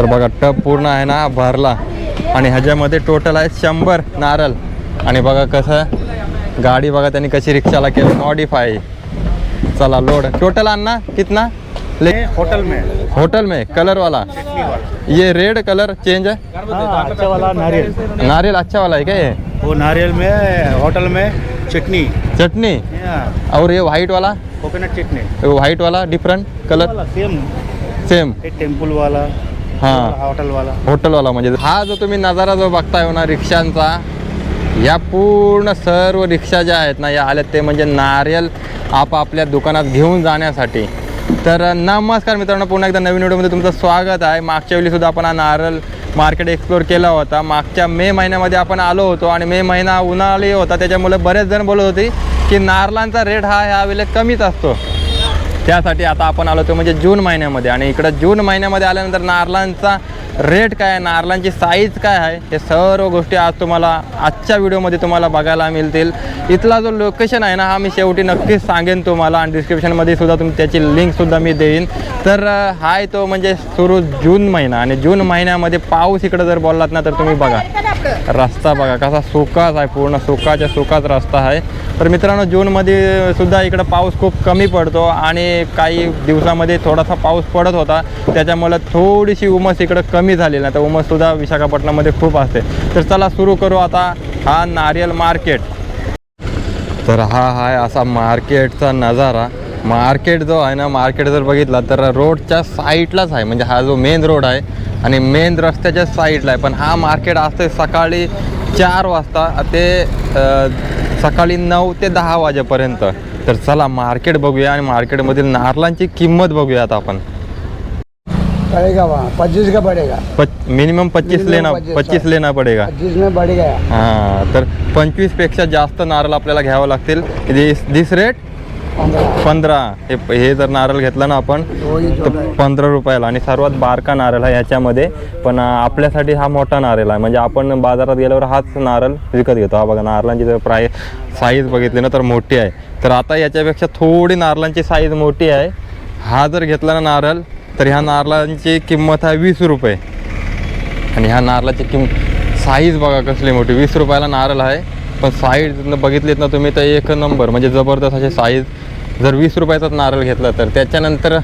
तर बघा टब पूर्ण आहे ना भरला. आणि ह्याच्यामध्ये टोटल आहे शंभर नारळ. आणि बघा कसं गाडी बघा त्यांनी कशी रिक्षाला केली मॉडिफाय चला लोड टोटल अन्ना कितना? ले होटल में. होटल में कलर वाला ये रेड कलर चेंज है अच्छा वाला नारियल. नारियल अच्छा वाला है क्या ये? वो नारियल में होटल में चटनी. चटनी? और ये व्हाइट वाला? कोकोनट चटनी. व्हाइट वाला different colour same same temple वाला. हाँ. होटल वाला हॉटेलवाला म्हणजे हा जो तुम्ही नजारा जो बघताय हो ना रिक्षांचा या पूर्ण सर्व रिक्षा ज्या आहेत ना या आल्यात ते म्हणजे नारियल आपापल्या दुकानात घेऊन जाण्यासाठी. तर नमस्कार मित्रांनो पुन्हा एकदा नवीन व्हिडिओमध्ये तुमचं स्वागत आहे. मागच्या वेळी सुद्धा आपण हा नारळ मार्केट एक्सप्लोर केला होता. मागच्या मे महिन्यामध्ये आपण आलो होतो आणि मे महिना उन्हाळी होता. त्याच्यामुळे बरेच जण बोलत होते की नारळांचा रेट हा ह्या वेळेला कमीच असतो. त्यासाठी आता आपण आलो तो म्हणजे जून महिन्यामध्ये. आणि इकडं जून महिन्यामध्ये आल्यानंतर नारळांचा रेट काय आहे? नारळांची साईज काय आहे? हे सर्व गोष्टी आज तुम्हाला आजच्या व्हिडिओमध्ये तुम्हाला बघायला मिळतील. इथला जो लोकेशन आहे ना हा मी शेवटी नक्कीच सांगेन तुम्हाला आणि डिस्क्रिप्शनमध्ये सुद्धा तुम्ही त्याची लिंकसुद्धा मी देईन. तर हाय हा आहे तो म्हणजे सुरू जून महिना. आणि जून महिन्यामध्ये पाऊस इकडं जर बोललात ना तर तुम्ही बघा. रस्ता बघा कसा सुकाच आहे पूर्ण सुकाच्या सुकाच रस्ता आहे. तर मित्रांनो जूनमध्ये सुद्धा इकडं पाऊस खूप कमी पडतो आणि काही दिवसामध्ये थोडासा पाऊस पडत होता. त्याच्यामुळे थोडीशी उमस इकडं कमी झालेली ना तर उमससुद्धा विशाखापट्टणामध्ये खूप असते. तर चला सुरू करू आता हा नारियल मार्केट. तर हा आहे असा मार्केटचा नजारा. मार्केट जो आहे ना मार्केट जर बघितला तर रोडच्या साईडलाच आहे. म्हणजे हा जो मेन रोड आहे आणि मेन रस्त्याच्या साईडला आहे. पण हा मार्केट असते सकाळी चार वाजता. ते सकाळी नऊ ते दहा वाजेपर्यंत. तर चला मार्केट बघूया आणि मार्केटमधील नारळांची किंमत बघूया आता आपण. पड़ेगा वहाँ पच्चीस का पड़ेगा? मिनिमम पच्चीस लेना 25 पच्चीस लेना पडेगा. पच्चीस में हां तर पंचवीसपेक्षा जास्त नारळ आपल्याला घ्यावं लागतील. दिस दिस रेट पंधरा. हे हे जर नारळ घेतला ना आपण तर। पंधरा रुपयाला. आणि सर्वात बारका नारळ आहे ह्याच्यामध्ये पण आपल्यासाठी हा मोठा नारळ आहे. म्हणजे आपण बाजारात गेल्यावर हाच नारळ विकत घेतो. हा बघा नारळांची जर प्राय साईज बघितली ना तर मोठी आहे. तर आता याच्यापेक्षा थोडी नारळांची साईज मोठी आहे. हा जर घेतला ना नारळ तर ह्या नारळांची किंमत आहे वीस रुपये. आणि ह्या नारळाची किंम साईज बघा कसली मोठी. वीस रुपयाला नारळ आहे. पण साईज बघितलीत ना तुम्ही तर एक नंबर म्हणजे जबरदस्त असे साईज. जर वीस रुपयाचाच नारळ घेतला तर त्याच्यानंतर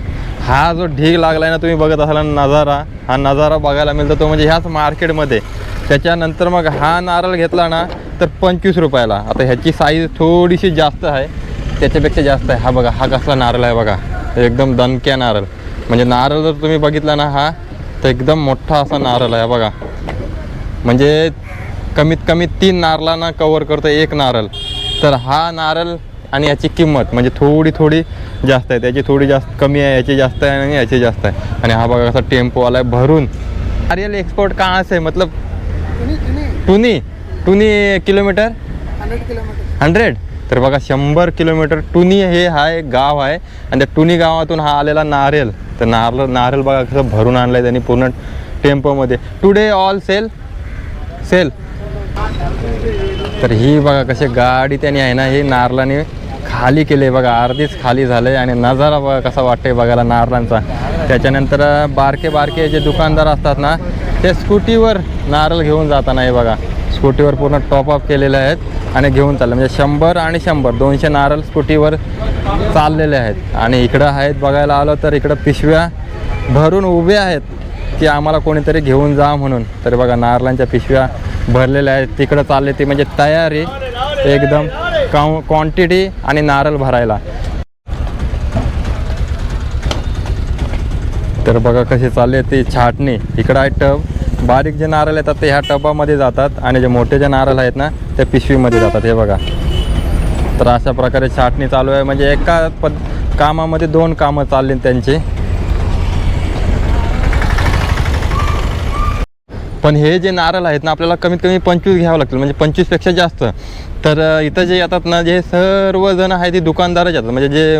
हा जो ढीग लागला आहे ना तुम्ही बघत असाल नजारा हा नजारा बघायला मिळतो तो म्हणजे ह्याच मार्केटमध्ये. त्याच्यानंतर मग हा नारळ घेतला ना तर पंचवीस रुपयाला. आता ह्याची साईज थोडीशी जास्त आहे त्याच्यापेक्षा जास्त आहे. हा बघा हा कसला नारळ आहे बघा. एकदम दणक्या नारळ. म्हणजे नारळ जर तुम्ही बघितला ना हा तर एकदम मोठा असा नारळ आहे बघा. म्हणजे कमीत कमी तीन नारळांना कवर करतो एक नारळ. तर हा नारळ आणि याची किंमत म्हणजे थोडी थोडी जास्त आहे. त्याची थोडी जास्त कमी आहे याची जास्त आहे आणि याची जास्त आहे. आणि हा बघा कसा टेम्पो आला आहे भरून. नारियल एक्सपोर्ट का असे? मतलब टुनी टुनी किलोमीटर? हंड्रेड. तर बघा शंभर किलोमीटर टुनी हे हा एक गाव आहे. आणि त्या टुनी गावातून हा आलेला नारेल. तर नारळ नारळ बघा कसं भरून आणलं आहे त्यांनी पूर्ण टेम्पोमध्ये. टुडे ऑल सेल सेल तर ही बघा कसे गाडी त्याने आहे ना हे नारळाने खाली केले बघा अर्धीच खाली झालं आहे आणि नजारा बघा कसा वाटतंय बघायला नारळांचा त्याच्यानंतर बारके बारके जे दुकानदार असतात ना ते स्कूटीवर नारळ घेऊन जाताना हे बघा स्कूटीवर पूर्ण टॉप अप केलेले आहेत आणि घेऊन चालले. म्हणजे शंभर आणि शंभर दोनशे नारळ स्कूटीवर चाललेले आहेत. आणि इकडं आहेत बघायला आलं तर इकडं पिशव्या भरून उभे आहेत की आम्हाला कोणीतरी घेऊन जा म्हणून. तर बघा नारळांच्या पिशव्या भरलेले आहेत. तिकडं चालले ती म्हणजे तयारी. एकदम काउ क्वांटिटी आणि नारळ भरायला. तर बघा कशी चालली आहे ती छाटणी. इकडं आहे टब. बारीक जे नारळ येतात ते ह्या टबामध्ये जातात आणि जे मोठे जे नारळ आहेत ना ते पिशवीमध्ये जातात. हे बघा. तर अशा प्रकारे छाटणी चालू आहे. म्हणजे एका पद कामामध्ये दोन कामं चालली त्यांची. पण हे जे नारळ आहेत ना आपल्याला कमीत कमी पंचवीस घ्यावं लागतील. म्हणजे पंचवीसपेक्षा जास्त. तर इथं जे येतात ना जे सर्वजण आहेत ते दुकानदारच येतात. म्हणजे जे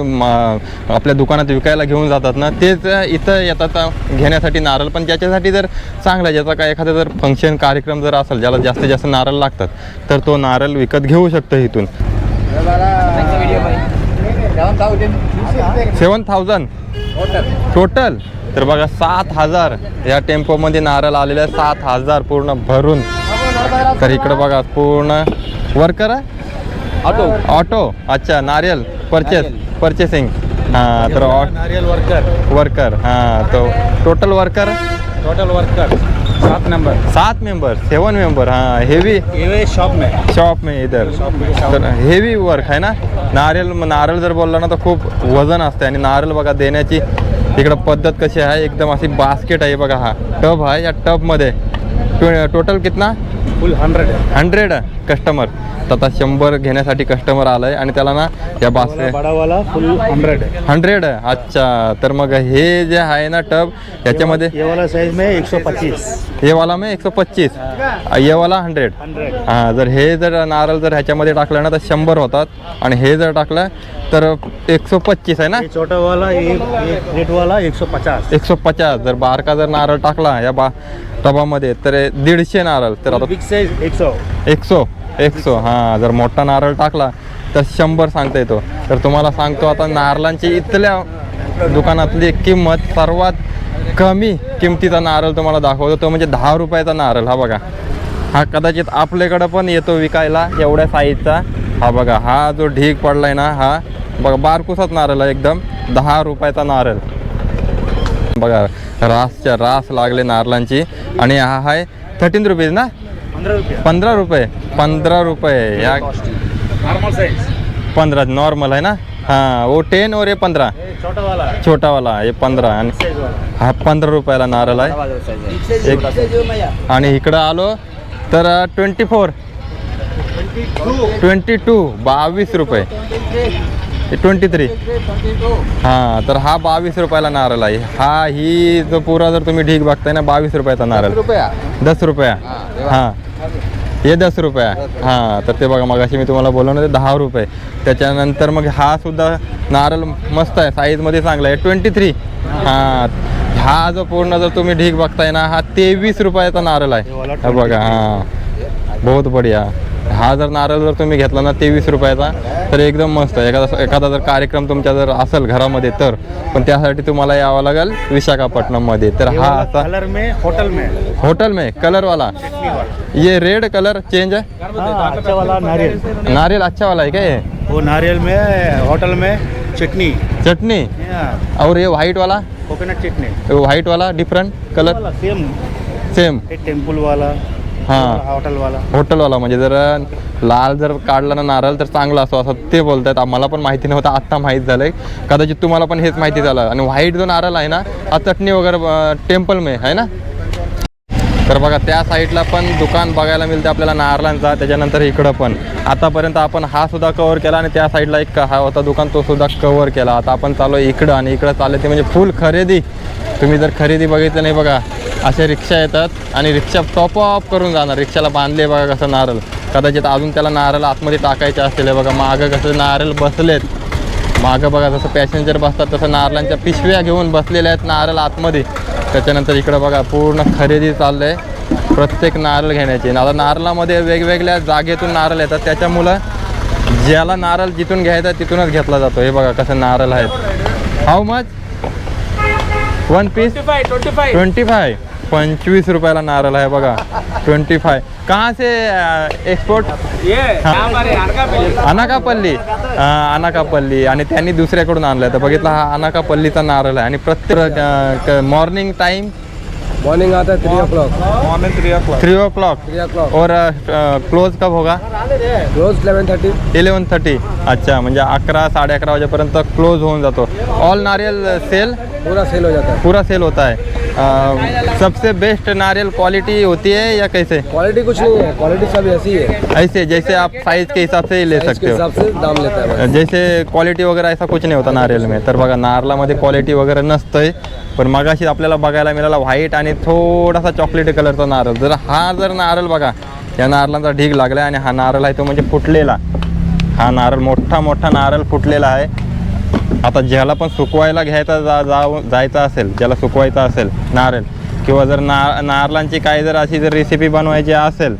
आपल्या दुकानात विकायला घेऊन जातात ना तेच इथं येतात घेण्यासाठी नारळ. पण ज्याच्यासाठी जर चांगला ज्याचा काय एखादा जर फंक्शन कार्यक्रम जर असेल ज्याला जास्तीत जास्त नारळ लागतात तर तो नारळ विकत घेऊ शकतो इथून. सेवन थाउजंड टोटल तर बघा सात हजार या टेम्पोमध्ये नारळ आलेले आहे सात हजार पूर्ण भरून. तर इकडे बघा पूर्ण वर्कर ऑटो ऑटो अच्छा नारियल. परचेस परचेसिंग हां तर नारियल वर्कर वर्कर हां तो टोटल वर्कर टोटल वर्कर सात नंबर सात मेंबर सेवन मेंबर हाँ हेवी शॉप में. शॉप में इधर. तर हेवी वर्क आहे ना? नारळ नारळ जर बोलला ना तर खूप वजन असते आणि नारळ बघा देण्याची इकडं पद्धत कशी आहे? एकदम अशी बास्केट आहे बघा हा. टब आहे या टबमध्ये. टोटल कितना? Full hundred hundred customer. तर आता शंभर घेण्यासाठी कस्टमर आलाय आणि त्याला ना या बास्केट बड़ा वाला फुल हंड्रेड हंड्रेड? अच्छा. तर मग हे जे आहे ना टब याच्यामध्ये ये वाला साइज में एक सौ पच्चीस. हे वाला मी एकशे पच्चीस. ये वाला हंड्रेड. हां जर हे जर नारळ जर ह्याच्यामध्ये टाकलं ना तर शंभर होतात. आणि हे जर टाकलं तर एकशे पच्चीस आहे ना? छोटा वाला रेड वाला एक सौ पचास. एकशे पचास. जर बारका जर नारळ टाकला या बा टबामध्ये तर दीडशे नारळ. तर आता बिग साइज एक सौ एकसो एकसो हां जर मोठा नारळ टाकला तर शंभर सांगता येतो. तर तुम्हाला सांगतो आता नारळांची इथल्या दुकानातली किंमत सर्वात कमी किमतीचा नारळ तुम्हाला दाखवतो. तो म्हणजे दहा रुपयाचा नारळ हा बघा. हा कदाचित आपल्याकडं पण येतो विकायला एवढ्या साईजचा हा बघा हा जो ढीग पडलाय ना हा बघा बारकुसाच नारळ आहे एकदम दहा रुपयाचा नारळ. बघा रासच्या रास लागले नारळांची. आणि हा आहे थर्टीन रुपीज ना? पंधरा रुपये. पंधरा रुपये. या नॉर्मल साइज पंधरा नॉर्मल आहे ना? हां वो टेन और ये पंधरा? छोटा वाला छोटा वाला हे पंधरा आणि हा पंधरा रुपयाला नारळ आहे. एक आणि इकडं आलो तर ट्वेंटी फोर ट्वेंटी टू बावीस रुपये. ट्वेंटी थ्री हां तर हा बावीस रुपयाला नारळ आहे. हा ही जो पुरा जर तुम्ही ढीग बघताय ना बावीस रुपयाचा नारळ. रुपया? दस रुपया. हां हे. दस रुपया. हां तर ते बघा मगाशी मी तुम्हाला बोललो ना ते दहा रुपये. त्याच्यानंतर मग हा सुद्धा नारळ मस्त आहे साईजमध्ये चांगला आहे. ट्वेंटी थ्री हां हा जो पूर्ण जर तुम्ही ढीग बघताय ना हा तेवीस रुपयाचा नारळ आहे. हा बघा हां. बहुत बढिया. हा जर नारळ जर तुम्ही घेतला ना तेवीस रुपयाचा तर एकदम मस्त आहे. एखादा एखादा जर कार्यक्रम तुमच्या जर असेल घरामध्ये तर पण त्यासाठी तुम्हाला यावं लागेल विशाखापट्टणममध्ये. तर हा असा कलर में होटल में. होटल में कलर वाला ये रेड कलर चेंज है हाँ, अच्छा वाला नारियल. नारियल अच्छा वाला है क्या ये? वो नारियल में होटल में चटनी. चटनी? और ये वाइट वाला? कोकोनट चटनी. ये वाइट वाला different colour same same temple वाला. हाँ. होटल वाला होटल वाला म्हणजे जर लाल जर काढला ना नारळ तर चांगला असतो असं ते बोलतायत. आम्हाला पण माहिती नव्हतं आत्ता माहीत झालंय. कदाचित तुम्हाला पण हेच माहिती झालं. आणि व्हाईट जो नारळ आहे ना हा चटणी वगैरे टेम्पल में आहे ना? तर बघा त्या साईडला पण दुकान बघायला मिळते आपल्याला नारळांचा त्याच्यानंतर इकडं पण. आतापर्यंत आपण हा सुद्धा कवर केला आणि त्या साईडला एक हा होता दुकान तो सुद्धा कवर केला. आता आपण चालू इकडं आणि इकडं चाललं ते म्हणजे फुल खरेदी. तुम्ही जर खरेदी बघितलं नाही बघा अशा रिक्षा येतात आणि रिक्षा टॉप अप करून जाणार. रिक्षाला बांधले बघा कसं नारळ. कदाचित अजून त्याला नारळ आतमध्ये टाकायचे असतील बघा. मागं कसं नारळ बसलेत. मागं बघा जसं पॅसेंजर बसतात तसं नारळांच्या पिशव्या घेऊन बसलेल्या आहेत नारळ आतमध्ये. त्याच्यानंतर इकडं बघा पूर्ण खरेदी चाललं आहे प्रत्येक नारळ घेण्याची. आता नारळामध्ये वेगवेगळ्या जागेतून नारळ येतात. त्याच्यामुळं ज्याला नारळ जिथून घ्यायचा तिथूनच घेतला जातो. हे बघा कसं नारळ आहेत. How much one piece twenty five पंचवीस रुपयाला नारळ आहे बघा. ट्वेंटी फाय कहाँ से एक्सपोर्ट अनाकापल्ली. अनाकापल्ली. आणि त्यांनी दुसऱ्याकडून आणलं तर बघितलं हा अनाकापल्लीचा नारळ आहे. आणि प्रत्येक मॉर्निंग टाइम मॉर्निंग आता है three o'clock morning three o'clock three o'clock three o'clock और क्लोज कब होगा? रोज इलेवन थर्टी इलेवन थर्टी अच्छा म्हणजे अकरा साडे अकरा वाजेपर्यंत क्लोज होऊन जातो. ऑल नारियल सेल पूरा सेल हो जाता है। पूरा सेल होता है। अ, सबसे बेस्ट नारियल क्वालिटी होती है या कैसे? क्वालिटी कुछ नहीं है क्वालिटी सब ऐसी है। ऐसे जैसे आप साइज के हिसाब से ही ले सकते हो। हिसाब से दाम लेता है। जैसे क्वालिटी वगैरे ऐसा कुछ नाही होता नारियल में। तर बघा नारळामध्ये क्वालिटी वगैरे नसतंय पण मगाशी आपल्याला बघायला मिळाला व्हाईट आणि थोडासा चॉकलेटी कलरचा नारळ. जर हा जर नारळ बघा या नारळाचा ढीग लागला आणि हा नारळ आहे तो म्हणजे फुटलेला. हा नारळ मोठा मोठा नारळ फुटलेला आहे. आता ज्याला पण सुकवायला घ्यायचा जा जाऊ जायचं असेल ज्याला सुकवायचं असेल नारळ किंवा जर ना नारळांची काही जर अशी जर रेसिपी बनवायची असेल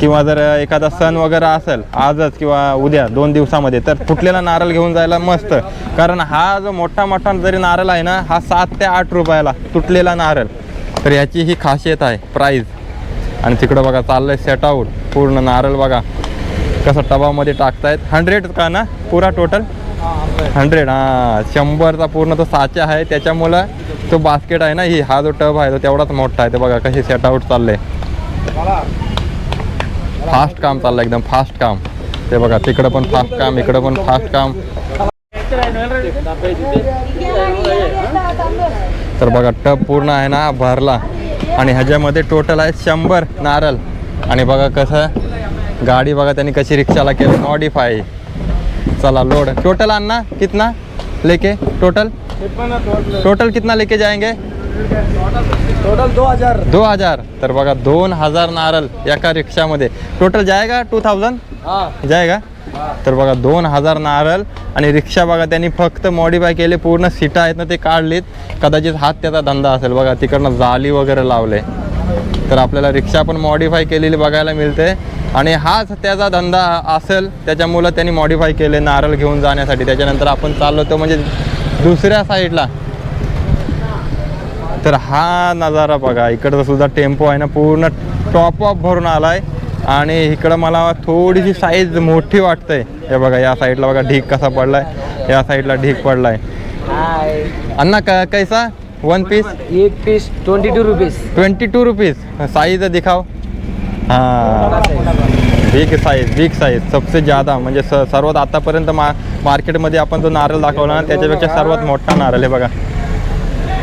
किंवा जर एखादा सण वगैरे असेल आजच किंवा उद्या दोन दिवसामध्ये तर फुटलेला नारळ घेऊन जायला मस्त. कारण हा जो मोठा मोठा जरी नारळ आहे ना हा सात ते आठ रुपयाला तुटलेला नारळ. तर ह्याची ही खासियत आहे प्राईज आणि तिकडं बघा चाललंय सेट आऊट पूर्ण नारळ बघा कसं टबामध्ये टाकतायत. हंड्रेड का ना? पुरा टोटल हंड्रेड हां शंभरचा पूर्ण तो साचा आहे. त्याच्यामुळं तो बास्केट आहे ना ही हा जो टब आहे तो तेवढाच मोठा आहे. ते बघा कशी सेट आऊट चाललंय. फास्ट काम चाललं एकदम फास्ट काम. ते बघा तिकडं पण फास्ट काम इकडं पण फास्ट काम. तर बघा टब पूर्ण आहे ना भरला. आणि ह्याच्यामध्ये टोटल आहे शंभर नारळ. आणि बघा कसं गाडी बघा त्यांनी कशी रिक्षाला केली मॉडिफाय चला लोड टोटल अन्ना कितना? लेके टोटल टोटल कितना लेके जाएंगे? टोटल दो हजार. दो हजार. तर बघा दोन हजार नारळ एका रिक्षामध्ये. टोटल जाएगा टू थाउजंड हाँ. जाएगा तर बघा दोन हजार नारळ आणि रिक्षा बघा त्यांनी फक्त मॉडिफाय केले पूर्ण सीटा आहेत ना ते काढलीत. कदाचित हात त्याचा धंदा असेल. बघा तिकडनं जाली वगैरे लावले. तर आपल्याला रिक्षा पण मॉडिफाय केलेली बघायला मिळते. आणि हाच त्याचा धंदा असेल त्याच्यामुळं त्यांनी मॉडिफाय केले नारळ घेऊन जाण्यासाठी. त्याच्यानंतर आपण चाललो तो म्हणजे दुसऱ्या साईडला तर हा नजारा बघा इकडचा सुद्धा टेम्पो आहे ना पूर्ण टॉप ऑफ भरून आलाय. आणि इकडं मला थोडीशी साईज मोठी वाटते हे बघा या साईडला बघा ढीक कसा पडलाय. या साईडला ढीक पडलाय. अण्णा का कैसा? वन पीस एक piece twenty two rupees twenty two rupees size दिखाओ। हां। बिग साईज बिग साईज सबसे ज़्यादा म्हणजे स सर्वात आतापर्यंत मा मार्केटमध्ये आपण जो नारळ दाखवला ना त्याच्यापेक्षा सर्वात मोठा नारळ आहे बघा.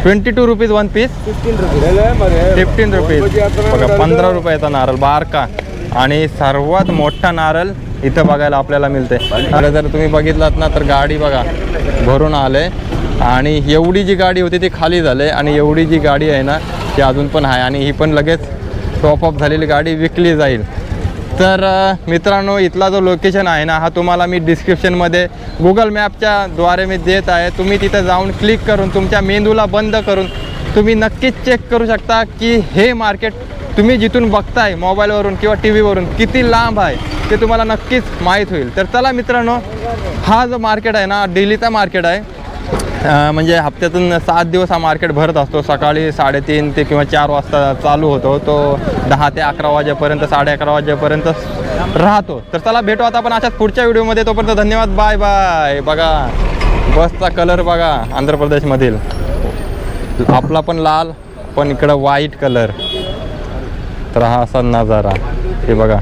Twenty two rupees one piece fifteen rupees fifteen rupees बघा पंधरा रुपयाचा नारळ बारका. आणि सर्वात मोठा नारळ इथं बघायला आपल्याला मिळते. अरे जर तुम्ही बघितलात ना तर गाडी बघा भरून आले आणि एवढी जी गाडी होती ती खाली झाली आणि एवढी जी गाडी आहे ना ती अजून पण आहे. आणि ही पण लगेच टॉप अप झालेली गाडी विकली जाईल. तर मित्रांनो इथला जो लोकेशन आहे ना हा तुम्हाला मी डिस्क्रिप्शनमध्ये गुगल मॅपच्या द्वारे मी देत आहे. तुम्ही तिथं जाऊन क्लिक करून तुमच्या मेंदूला बंद करून तुम्ही नक्कीच चेक करू शकता की हे मार्केट तुम्ही जिथून बघताय मोबाईलवरून किंवा टी व्हीवरून किती लांब आहे ते तुम्हाला नक्कीच माहीत होईल. तर चला मित्रांनो हा जो मार्केट आहे ना डेलीचा मार्केट आहे. म्हणजे हप्त्यातून सात दिवस हा मार्केट भरत असतो. सकाळी साडेतीन ते किंवा चार वाजता चालू होतो. तो दहा ते अकरा वाजेपर्यंत साडे अकरा वाजेपर्यंत राहतो. तर चला भेटू आता आपण अशाच पुढच्या व्हिडिओमध्ये. तोपर्यंत धन्यवाद बाय बाय. बघा बसचा कलर बघा आंध्र प्रदेशमधील. आपला पण लाल पण इकडं व्हाईट कलर तर हा असा नजारा. हे बघा.